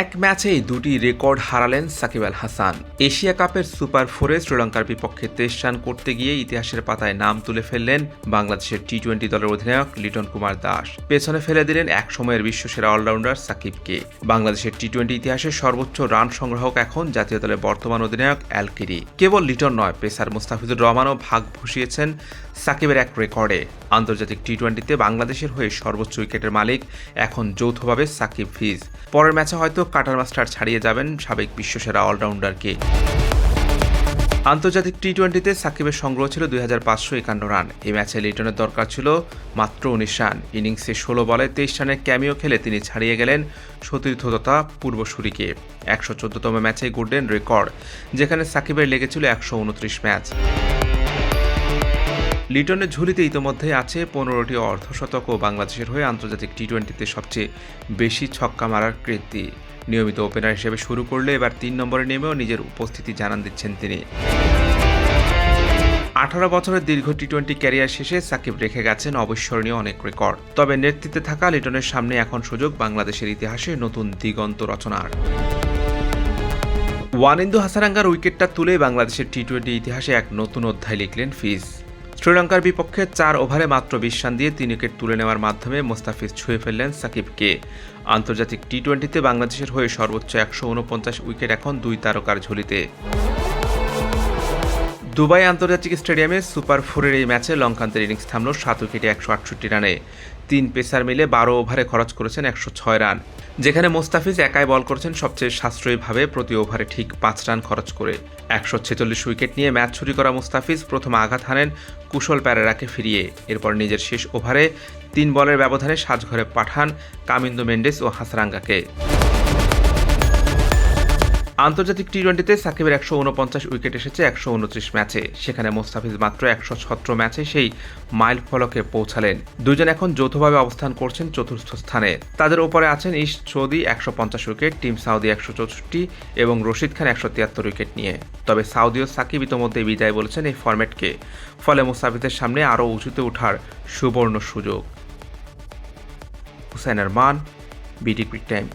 এক ম্যাচেই দুটি রেকর্ড হারালেন সাকিব আল হাসান। এশিয়া কাপের সুপার ফোরে শ্রীলঙ্কার বিপক্ষে তেইশ রান করতে গিয়ে ইতিহাসের পাতায় নাম তুলে ফেললেন বাংলাদেশের টি টোয়েন্টি দলের অধিনায়ক লিটন কুমার দাস। পেছনে ফেলে দিলেন এক সময়ের বিশ্বসেরা অলরাউন্ডার সাকিবকে। বাংলাদেশের টি টোয়েন্টি ইতিহাসের সর্বোচ্চ রান সংগ্রাহক এখন জাতীয় দলের বর্তমান অধিনায়ক অ্যালকিরি কেবল লিটন নয়, পেসার মুস্তাফিজুর রহমানও ভাগ ভুষিয়েছেন সাকিবের এক রেকর্ডে। আন্তর্জাতিক টি টোয়েন্টিতে বাংলাদেশের হয়ে সর্বোচ্চ উইকেটের মালিক এখন যৌথভাবে সাকিব ফিজ। পরের ম্যাচে হয়তো কাটার মাস্টার ছাড়িয়ে যাবেন সাবেক বিশ্বসেরা অলরাউন্ডারকে। আন্তর্জাতিক টি টোয়েন্টিতে সাকিবের সংগ্রহ ছিল দুই হাজার পাঁচশো একান্ন রান। এই ম্যাচে লিটনের দরকার ছিল মাত্র উনিশ রান। ইনিংসে ষোলো বলে তেইশ রানের ক্যামিও খেলে তিনি ছাড়িয়ে গেলেন সতীর্থ তথা পূর্বসূরিকে। একশো চোদ্দতম ম্যাচে গোল্ডেন রেকর্ড, যেখানে সাকিবের লেগেছিল একশো উনত্রিশ ম্যাচ। লিটনের ঝুলিতে ইতোমধ্যে আছে পনেরোটি অর্ধশতক ও বাংলাদেশের হয়ে আন্তর্জাতিক টি টোয়েন্টিতে সবচেয়ে বেশি ছক্কা মারার কীর্তি। নিয়মিত ওপেনার হিসেবে শুরু করলে এবার তিন নম্বরে নেমেও নিজের উপস্থিতি জানান দিচ্ছেন তিনি। আঠারো বছরের দীর্ঘ টি টোয়েন্টি ক্যারিয়ার শেষে সাকিব রেখে গেছেন অবিস্মরণীয় অনেক রেকর্ড। তবে নেতৃত্বে থাকা লিটনের সামনে এখন সুযোগ বাংলাদেশের ইতিহাসে নতুন দিগন্ত রচনার। ওয়ানিন্দু হাসারাঙ্গার উইকেটটা তুলে বাংলাদেশের টি টোয়েন্টি ইতিহাসে এক নতুন অধ্যায় লিখলেন ফিজ। শ্রীলঙ্কার বিপক্ষে চার ওভারে মাত্র বিশ রান দিয়ে তিন উইকেট তুলে নেওয়ার মাধ্যমে মোস্তাফিজ ছুঁয়ে ফেললেন সাকিবকে। আন্তর্জাতিক টি টোয়েন্টিতে বাংলাদেশের হয়ে সর্বোচ্চ একশো উনপঞ্চাশ উইকেট এখন দুই তারকার ঝুলিতে। দুবাই আন্তর্জাতিক স্টেডিয়ামে সুপার ফোরের এই ম্যাচে লঙ্কান্তের ইনিংস থামল সাত উইকেটে একশো আটষট্টি রানে। তিন পেসার মিলে বারো ওভারে খরচ করেছেন একশো ছয় রান। যেখানে মোস্তাফিজ একাই বল করেছেন সবচেয়ে সাশ্রয়ীভাবে প্রতি ওভারে ঠিক পাঁচ রান খরচ করে। একশো ছেচল্লিশ উইকেট নিয়ে ম্যাচ ছুরি করা মোস্তাফিজ প্রথম আঘাত হানেন কুশল প্যারেরাকে ফিরিয়ে। এরপর নিজের শেষ ওভারে তিন বলের ব্যবধানে সাজঘরে পাঠান কামিন্দো মেন্ডেস ও হাসরাঙ্গাকে। আন্তর্জাতিক টি টোয়েন্টিতে সাকিবের একশো উনপঞ্চাশ উইকেট এসেছে একশো উনত্রিশ ম্যাচে। সেখানে মোস্তাফিজ মাত্র একশো ছত্র ম্যাচে সেই মাইল ফলকে পৌঁছালেন। দুজন এখন যৌথভাবে অবস্থান করছেন চতুর্থ স্থানে। তাদের ওপরে আছেন ইস্ট সৌদি একশো পঞ্চাশ উইকেট, টিম সাউদি একশো চৌষট্টি এবং রশিদ খান একশো তিয়াত্তর উইকেট নিয়ে। তবে সাউদি ও সাকিব ইতোমধ্যে বিদায় বলেছেন এই ফরম্যাটকে। ফলে মুস্তাফিজের সামনে আরও উঁচুতে ওঠার সুবর্ণ সুযোগ। Hussain Arman, BD cric time.